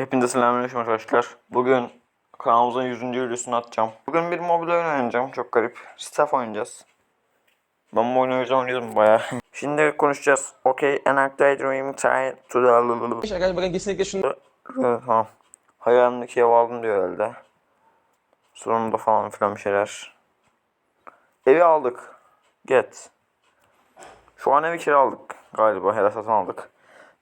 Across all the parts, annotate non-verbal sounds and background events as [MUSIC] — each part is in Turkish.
Hepinize selamünaleyküm arkadaşlar. Bugün kanalımızın 100. videosunu atacağım. Bugün bir mobil oyun oynayacağım. Çok garip. Staff oynayacağız. Ben bu oyunu o yüzden oynuyordum bayağı. [LAUGHS] Şimdi konuşacağız. Okay, an active dream try to the... Arkadaşlar bakın kesinlikle şunu tamam. Hayalimdeki ev aldım diyor herhalde. Sonunda falan filan bir şeyler. Evi aldık. Get. Şu an evi kiraladık galiba. Hele satın aldık.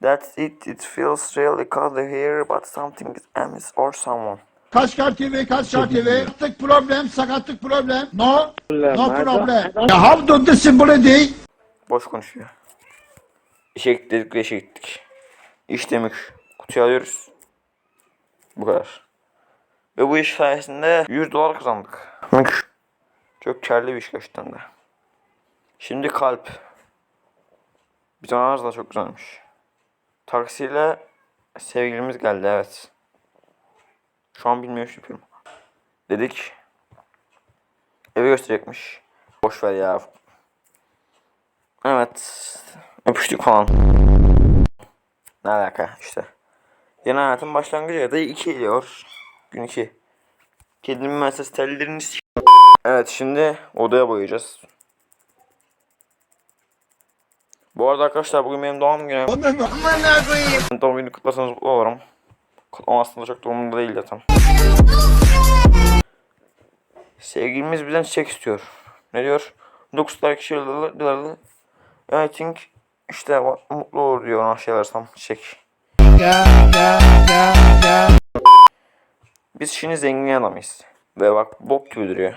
That's it. It feels really cold here but something is amiss or someone. Kaşgar TV, Kaşgar TV. Sakatlık problem, sakatlık problem. No, no problem. Ya how do this day? Boş konuşuyor. Gittik dedik ve işe gittik. İş demek. Kutuyu alıyoruz. Bu kadar. Ve bu iş sayesinde 100 dolar kazandık. Çok karlı bir iş gerçekten de. Şimdi kalp. Bir tane arz da çok güzelmiş. Taksiyle sevgilimiz geldi evet. Şu an bilmiyorum şu yapıyorum. Dedik. Evi gösterecekmiş. Boş ver ya. Evet. Öpüştük falan. Ne alaka işte. Yeni hayatın başlangıcı ya da 2 geliyor. Gün 2. Kedimin mesaj tellerini Evet şimdi odaya boyayacağız. Bu arada arkadaşlar bugün benim doğum günüm. Doğum günü kutlarsanız mutlu olurum. Kutlamazsanız çok da umurumda değil zaten. Sevgilimiz bizden çiçek istiyor. Ne diyor? 9 like şeylerle I think işte mutlu olur diyor ona şey versem çiçek. Biz şimdi zengin adamıyız. Ve bak bok gibi duruyor.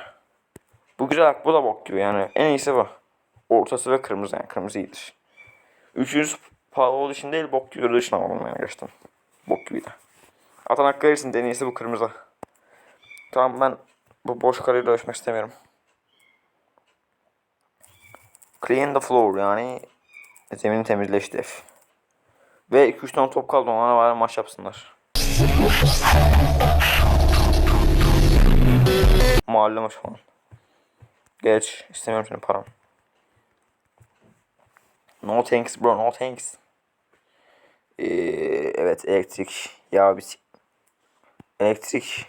Bu güzel bak bu da bok gibi yani en iyisi bu. Ortası ve kırmızı yani kırmızı iyidir. Üçüncüsü pahalı olduğu için değil bok gibi durduğu için almadım yani gerçekten. Bok gibiydi. Atan hakkı verirsin en iyisi bu kırmızı. Tamam ben bu boş karıyla ölçmek istemiyorum. Clean the floor yani zemini temizleştir. Ve 2-3 tane top kaldı onlara var maç yapsınlar. Mahalle maçı falan. Geç istemiyorum senin paran. No thanks bro no thanks. Ee, evet elektrik. Ya bir elektrik.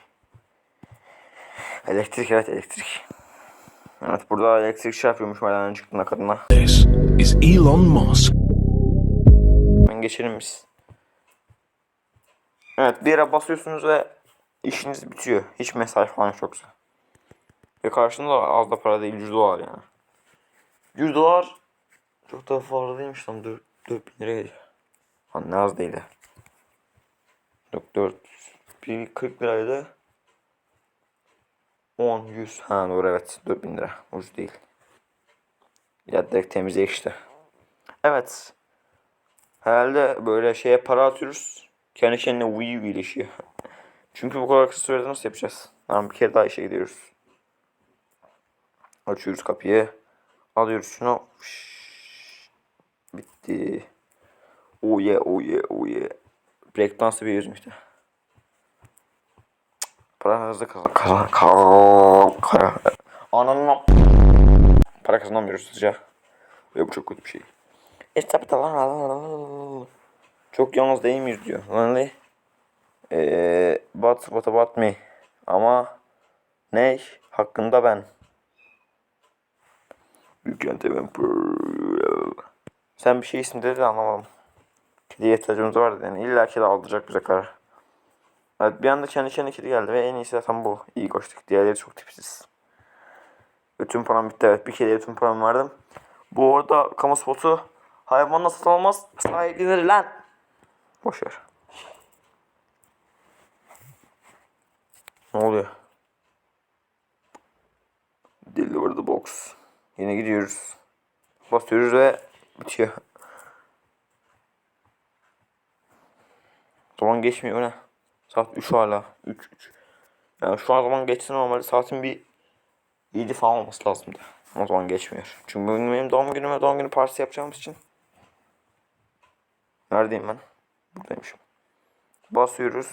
Elektrik evet elektrik. Evet burada elektrik şey yapıyormuş Melan'ın çıktığında kadına. This is Elon Musk. Ben geçelim biz. Evet bir yere basıyorsunuz ve işiniz bitiyor. Hiç mesaj falan yoksa. Ve karşında da az da para değil 100 dolar yani. 100 dolar çok da fazla değilmiş lan 4, 4000 lira geliyor. Hani ne az değil ya. Yok 4 bir 40 liraydı. 10, 100 ha doğru evet 4000 lira ucuz değil. Ya direkt temizle işte. Evet. Herhalde böyle şeye para atıyoruz. Kendi kendine Wii U iyileşiyor. Çünkü bu kadar kısa sürede nasıl yapacağız? Tamam bir kere daha işe gidiyoruz. Açıyoruz kapıyı. Alıyoruz şunu. Şşş. Bitti. Oh yeah oh yeah oh yeah. Breakdance bir yüzüm işte. Para hızlı kazan. Kazan. Kazan. Para. Ananı. Para kazanamıyoruz hızlıca. Ve bu çok kötü bir şey. Çok yalnız değil miyiz diyor. Lan Eee but what about me? Ama ne? Hakkında ben. You can't even prove. Sen bir şey isim dedi de anlamadım. Kediye ihtiyacımız vardı yani. İlla kedi aldıracak bize karar. Evet bir anda kendi kendi kedi geldi ve en iyisi zaten bu. İyi koştuk. Diğerleri çok tipsiz. Bütün param bitti evet. Bir kediye bütün paramı verdim. Bu arada kamu spotu hayvanla satılmaz sahiplenir lan. Boş ver. Ne oluyor? Deliver the box. Yine gidiyoruz. Basıyoruz ve bitiyor. Zaman geçmiyor ne? Saat 3 hala. 3 3. Yani şu an zaman geçse normalde saatin bir 7 falan olması lazımdı. O zaman geçmiyor. Çünkü benim doğum günüm ve doğum günü partisi yapacağımız için. Neredeyim ben? Buradaymışım. Basıyoruz.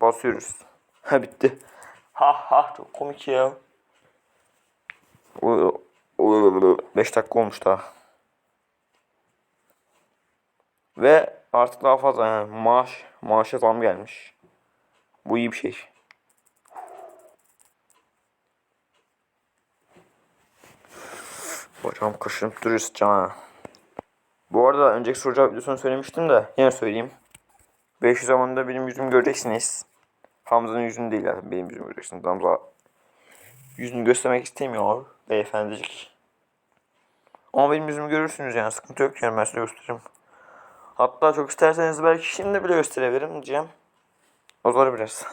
Basıyoruz. [LAUGHS] Ha bitti. Ha ha çok komik ya. 5 dakika olmuş daha. Ve Artık daha fazla yani maaş, maaşa zam gelmiş. Bu iyi bir şey. Hocam kaşınıp duruyor sıcağı. ha. Bu arada önceki soru cevap videosunu söylemiştim de yine söyleyeyim. 500 zamanında benim yüzümü göreceksiniz. Hamza'nın yüzünü değil yani benim yüzümü göreceksiniz. Hamza yüzünü göstermek istemiyor beyefendicik. Ama benim yüzümü görürsünüz yani sıkıntı yok yani ben size gösteririm. Hatta çok isterseniz belki şimdi bile gösterebilirim diyeceğim. O zor biraz. [LAUGHS]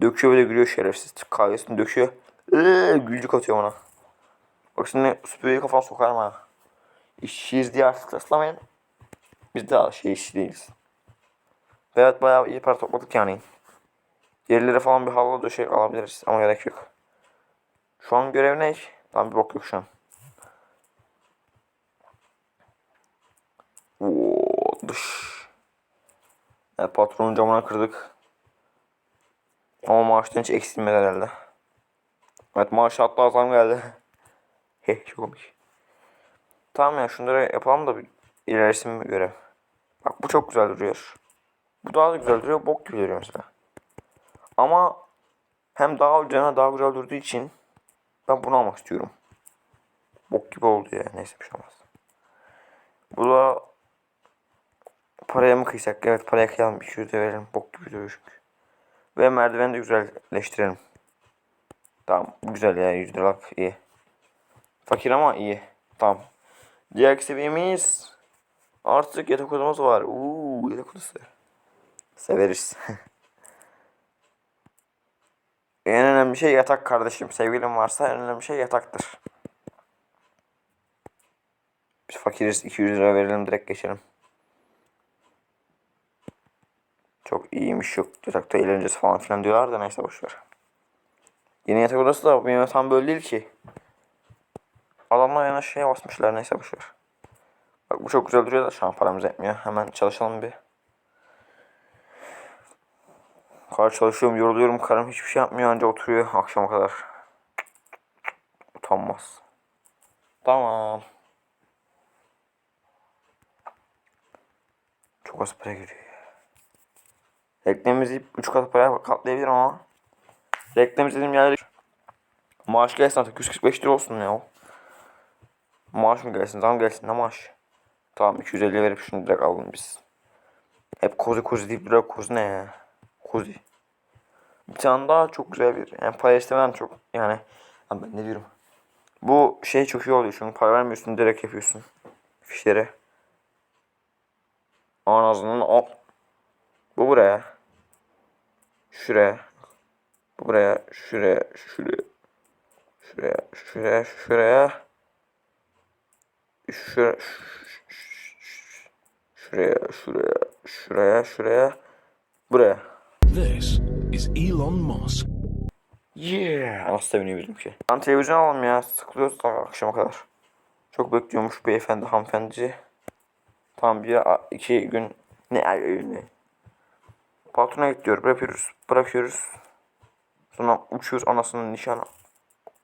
döküyor böyle gülüyor şerefsiz. Kahvesini döküyor. Eee gülcük atıyor bana. Bak şimdi süpürgeyi kafana sokarım ha. İşçiyiz diye artık ıslamayın. Biz daha şey işçi değiliz. Ve Evet bayağı iyi para topladık yani. Yerlere falan bir halı döşek alabiliriz ama gerek yok. Şu an görev ne? Tam bir bok yok şu an. Dış. Evet patronun camına kırdık. Ama maaştan hiç eksilmedi herhalde. Evet maaş hatta zam geldi. [LAUGHS] Heh çok komik. Tamam ya şunları yapalım da ilerisi bir görev. Bak bu çok güzel duruyor. Bu daha da güzel duruyor. Bok gibi duruyor mesela. Ama hem daha üzerine daha güzel durduğu için ben bunu almak istiyorum. Bok gibi oldu ya. Neyse bir şey olmaz. Bu da paraya mı kıysak? Evet paraya kıyalım. 200 de verelim. Bok gibi duruyor. Ve merdiveni de güzelleştirelim. Tamam güzel ya 100 liralık iyi. Fakir ama iyi. Tamam. Diğer seviyemiz artık yatak odamız var. Uuu yatak odası. Severiz. [LAUGHS] en önemli şey yatak kardeşim. Sevgilim varsa en önemli şey yataktır. Biz fakiriz 200 lira verelim direkt geçelim. Çok iyiymiş yok yatakta eğlencesi falan filan diyorlar da neyse boşver. Yeni yatak odası da benim tam böyle değil ki. Adamlar yana şeye basmışlar neyse boşver. Bak bu çok güzel duruyor da şu an paramız etmiyor. Hemen çalışalım bir. Kar çalışıyorum yoruluyorum karım hiçbir şey yapmıyor anca oturuyor akşama kadar. Utanmaz. Tamam. Çok az para giriyor ya. Reklamımızı 3 kat paraya katlayabilirim ama. Reklam izlediğim yerleri... Maaş gelsin artık 145 lira olsun ya. Maaş mı gelsin zam gelsin ne maaş? Tamam 250 verip şunu direkt alalım biz. Hep kozi kozi deyip duruyor kozi ne ya? Kozi. Bir tane daha çok güzel bir yani para istemeden çok yani ben ne diyorum? Bu şey çok iyi oluyor çünkü para vermiyorsun direkt yapıyorsun fişleri. Anasının o. Bu buraya. Şuraya. Bu buraya. Şuraya. Şuraya. Şuraya. Şuraya. Şuraya. Şuraya. Şuraya. Şuraya. Şuraya. Şuraya. Buraya. This is Elon Musk. Yeah. Nasıl sevinebildim ki? Ben televizyon alalım ya. Sıkılıyoruz da akşama kadar. Çok bekliyormuş beyefendi hanımefendi. Tam bir iki gün ne ne. Patrona git diyor. Bırakıyoruz. Bırakıyoruz. Sonra uçuyoruz anasının nişanı.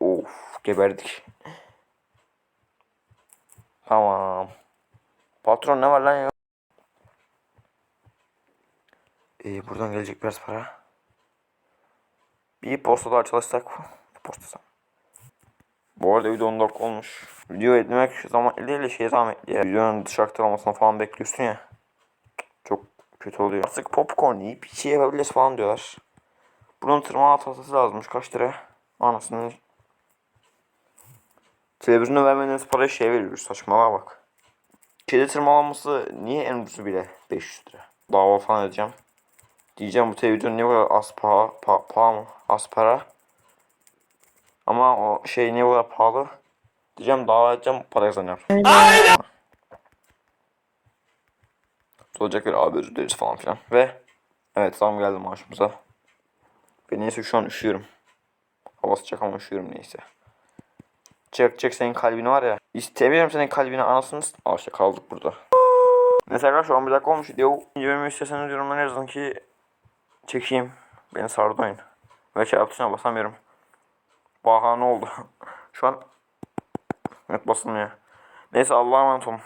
Of geberdik. Tamam. Patron ne var lan ya? Ee, buradan gelecek biraz para. Bir postada çalışsak. Postası. Bu arada video 10 dakika olmuş. Video etmek zaman de şey zahmetli. Videonun dış aktarılmasını falan bekliyorsun ya. Kötü oluyor. Artık popcorn yiyip şey yapabiliriz falan diyorlar. Bunun tırmağına tahtası lazımmış. Kaç lira? Anasını. Televizyona vermediğimiz parayı şey veriyoruz. Saçmalığa bak. Kedi tırmalaması niye en ucuzu bile 500 lira. Dava falan edeceğim. Diyeceğim bu televizyon niye bu kadar az paha, pa, paha mı? Az para. Ama o şey niye bu kadar pahalı? Diyeceğim dava edeceğim para kazanacağım. Aynen. Olacaklar abi özür dileriz falan filan. Ve evet zam geldi maaşımıza. Ve neyse şu an üşüyorum. Hava sıcak ama üşüyorum neyse. Çek çek senin kalbini var ya. İstemiyorum senin kalbini anasını. Al işte kaldık burada. Neyse arkadaşlar 11 dakika olmuş. İkinci bölümü isterseniz yorumlara yazın ki çekeyim. Beni sardı oyun. Ve çarpı tuşuna basamıyorum. Bahane oldu. [LAUGHS] Şu an evet basılmıyor. Neyse Allah'a emanet olun.